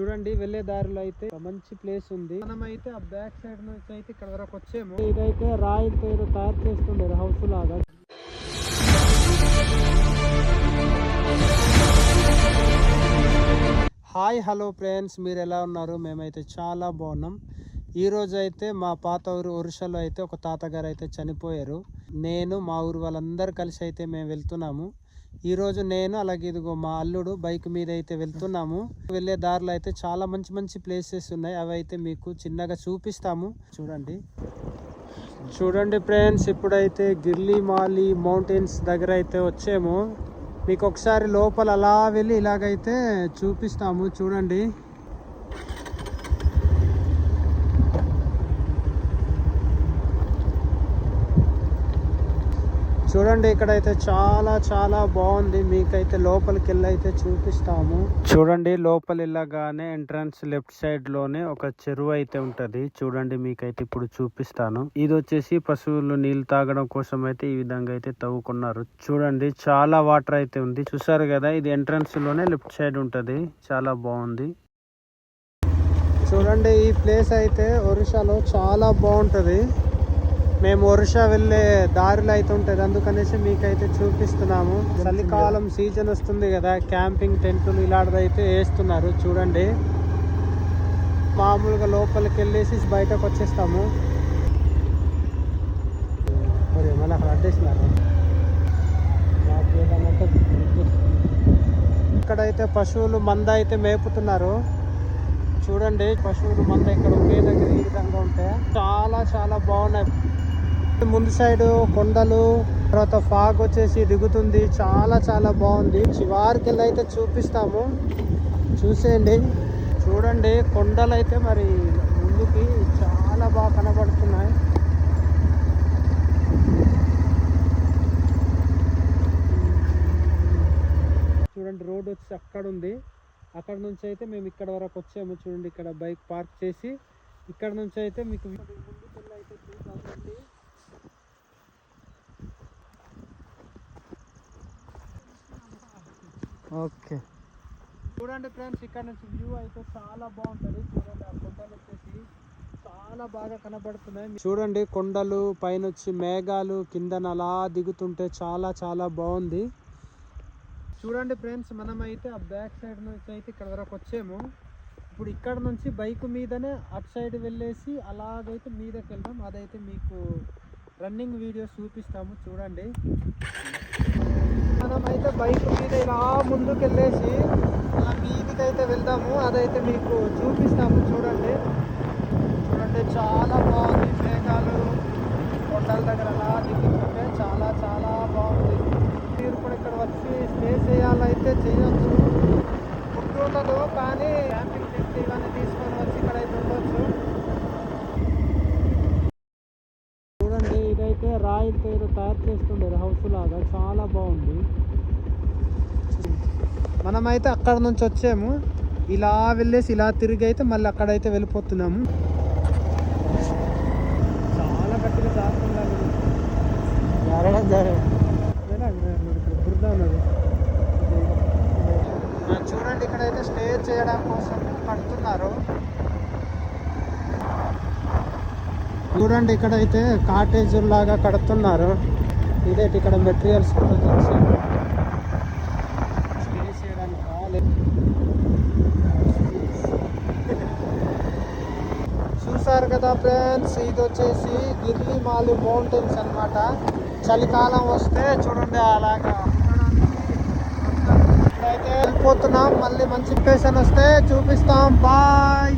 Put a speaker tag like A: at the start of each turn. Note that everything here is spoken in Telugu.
A: చూడండి వెళ్ళే దారిలో అయితే మంచి ప్లేస్ ఉంది. మనం అయితే ఆ బ్యాక్ సైడ్ నుంచి అయితే ఇక్కడ వరకు వచ్చేము. ఇదైతే రాయిలతో ఏదో తయారు చేస్తుండేది హౌస్ లాగా. హాయ్ హలో ఫ్రెండ్స్ మీరు ఎలా ఉన్నారు? మేమైతే చాలా బాగున్నాం. ఈరోజు అయితే మా పాత ఊరు ఒరిషాలో అయితే ఒక తాతగారు అయితే చనిపోయారు. నేను మా ఊరు వాళ్ళందరూ కలిసి అయితే మేము వెళ్తున్నాము. ఈరోజు నేను అలాగే ఇదిగో మా అల్లుడు బైక్ మీద అయితే వెళ్తున్నాము. వెళ్ళే దారిలో అయితే చాలా మంచి మంచి ప్లేసెస్ ఉన్నాయి. అవి అయితే మీకు చిన్నగా చూపిస్తాము. చూడండి. చూడండి ఫ్రెండ్స్ ఇప్పుడైతే గిర్లీ మాలి మౌంటైన్స్ దగ్గర అయితే వచ్చాము. మీకు ఒకసారి లోపల అలా వెళ్ళి ఇలాగైతే చూపిస్తాము. చూడండి. చూడండి ఇక్కడైతే చాలా చాలా బాగుంది. మీకైతే లోపలికి వెళ్ళి అయితే చూపిస్తాము. చూడండి లోపల వెళ్ళగానే ఎంట్రన్స్ లెఫ్ట్ సైడ్లోనే ఒక చెరువు అయితే ఉంటది. చూడండి మీకైతే ఇప్పుడు చూపిస్తాను. ఇది వచ్చేసి పశువులు నీళ్ళు తాగడం కోసం అయితే ఈ విధంగా అయితే తవ్వుకున్నారు. చూడండి చాలా వాటర్ అయితే ఉంది. చూసారు కదా ఇది ఎంట్రన్స్లోనే లెఫ్ట్ సైడ్ ఉంటది. చాలా బాగుంది. చూడండి ఈ ప్లేస్ అయితే ఒరిస్సాలో చాలా బాగుంటది. మేము ఒరిషా వెళ్ళే దారిలో అయితే ఉంటుంది. అందుకనేసి మీకైతే చూపిస్తున్నాము. చలికాలం సీజన్ వస్తుంది కదా క్యాంపింగ్ టెంట్లు ఇలాంటిదైతే వేస్తున్నారు. చూడండి. మామూలుగా లోపలికి వెళ్ళేసి బయటకు వచ్చేస్తాము. మరి మళ్ళీ అక్కడ అడ్డేస్తున్నారు ఇక్కడైతే పశువులు మంద అయితే మేపుతున్నారు. చూడండి పశువులు మంద ఇక్కడ ఒకే దగ్గర ఈ విధంగా ఉంటాయి చాలా చాలా బాగున్నాయి. ముందు సైడ్ కొండలు తర్వాత ఫాగ్ వచ్చేసి దిగుతుంది. చాలా చాలా బాగుంది. చివరికి వెళ్ళి అయితే చూపిస్తాము. చూసేయండి. చూడండి కొండలు అయితే మరి ముందుకి చాలా బాగా కనబడుతున్నాయి. చూడండి రోడ్ వచ్చి అక్కడ ఉంది అక్కడ నుంచి అయితే మేము ఇక్కడ వరకు వచ్చాము. చూడండి ఇక్కడ బైక్ పార్క్ చేసి. ఇక్కడ నుంచి అయితే మీకు ఓకే. చూడండి ఫ్రెండ్స్ ఇక్కడ నుంచి వ్యూ అయితే చాలా బాగుంటుంది. చూడండి ఆ కొండలు వచ్చేసి చాలా బాగా కనబడుతున్నాయి. చూడండి కొండలు పైన వచ్చి మేఘాలు కిందన అలా దిగుతుంటే చాలా చాలా బాగుంది. చూడండి ఫ్రెండ్స్ మనమైతే ఆ బ్యాక్ సైడ్ నుంచి అయితే ఇక్కడ వరకు వచ్చాము. ఇప్పుడు ఇక్కడ నుంచి బైక్ మీదనే అటు సైడ్ వెళ్ళేసి అలాగైతే మీదకి వెళ్దాం. అదైతే మీకు రన్నింగ్ వీడియోస్ చూపిస్తాము చూడండి. మనమైతే బైక్ మీద ఇలా ముందుకు వెళ్ళేసి అలా అయితే వెళ్దాము. అదైతే మీకు చూపిస్తాము. చూడండి. చూడండి చాలా బాగుంది. మేఘాలు కొండల దగ్గర అలా దిగుతుంటే చాలా బాగుంది మీరు కూడా ఇక్కడ వచ్చి స్టే చేయాలైతే చేయొచ్చు ఫుడ్ ఉండదు కానీ క్యాంపింగ్ టెంట్ ఇవన్నీ తీసుకొని వచ్చి ఇక్కడ అయితే ఉండొచ్చు చూడండి ఇదైతే రాయిలతో ఏదో తయారు చేస్తుండే హౌస్ లాగా చాలా బాగుంది. మనమైతే అక్కడ నుంచి వచ్చాము. ఇలా వెళ్ళేసి ఇలా తిరిగి అయితే మళ్ళీ అక్కడైతే వెళ్ళిపోతున్నాము. చాలా గట్టిగా ఆ, చూడండి ఇక్కడైతే స్టే చేయడం కోసం కడుతున్నారు చూడండి ఇక్కడైతే కాటేజ్ లాగా కడుతున్నారు. ఇదేంటి ఇక్కడ మెటీరియల్స్ చూసారు కదా ఫ్రెండ్స్ ఇది వచ్చేసి గిర్లీ మాలి మౌంటైన్స్ అన్నమాట. చలికాలం వస్తే చూడండి అలాగా. ఇప్పుడైతే వెళ్ళిపోతున్నాం. మళ్ళీ మంచి లొకేషన్ వస్తే చూపిస్తాం. బాయ్